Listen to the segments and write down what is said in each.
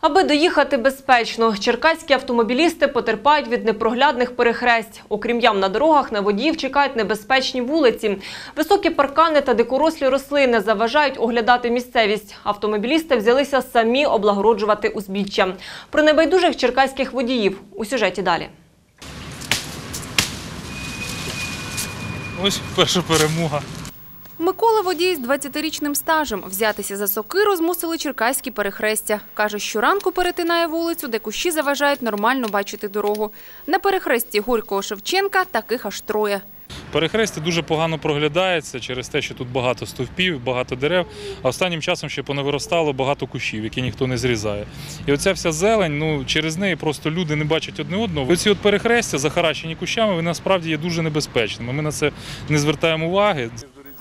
Аби доїхати безпечно, черкаські автомобілісти потерпають від непроглядних перехресть. Окрім ям на дорогах, на водіїв чекають небезпечні вулиці. Високі паркани та дикорослі рослини заважають оглядати місцевість. Автомобілісти взялися самі облагороджувати узбіччя. Про небайдужих черкаських водіїв у сюжеті далі. Ось перша перемога. Микола водій з 20-річним стажем. Взятися за сокиру змусили черкаські перехрестя. Каже, щоранку перетинає вулицю, де кущі заважають нормально бачити дорогу. На перехресті Горького Шевченка таких аж троє. Перехрестя дуже погано проглядається через те, що тут багато стовпів, багато дерев, а останнім часом ще понавиростало багато кущів, які ніхто не зрізає. І оця вся зелень, ну через неї просто люди не бачать одне одного. Оці от перехрестя, захаращені кущами, вони насправді є дуже небезпечними. Ми на це не звертаємо уваги.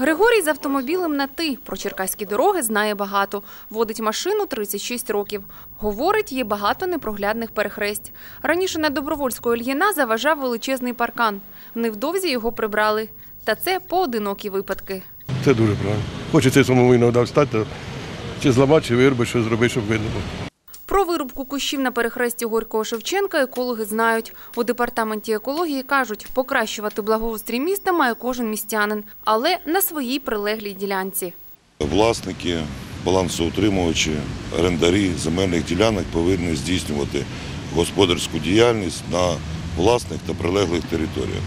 Григорій з автомобілем на «ти». Про черкаські дороги знає багато. Водить машину 36 років. Говорить, є багато непроглядних перехресть. Раніше на Добровольського Ільїна заважав величезний паркан. Невдовзі його прибрали. Та це поодинокі випадки. Це дуже правильно. Хочеться самому іноді встати, чи зламати, чи виробити, що зробити, щоб видно було. Про вирубку кущів на перехресті Горького Шевченка екологи знають. У департаменті екології кажуть, покращувати благоустрій міста має кожен містянин, але на своїй прилеглій ділянці. Власники, балансоутримувачі, орендарі земельних ділянок повинні здійснювати господарську діяльність на власних та прилеглих територіях.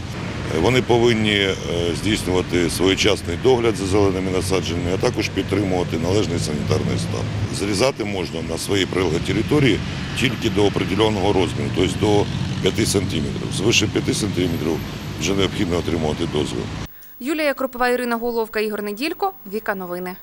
Вони повинні е, здійснювати своєчасний догляд за зеленими насадженнями, а також підтримувати належний санітарний стан. Зрізати можна на своїй прилеглій території тільки до определеного розміру, тобто до 5 сантиметрів. Звише 5 сантиметрів вже необхідно отримувати дозвіл. Юлія Кропова, Ірина Головка, Ігор Неділько. Віка новини.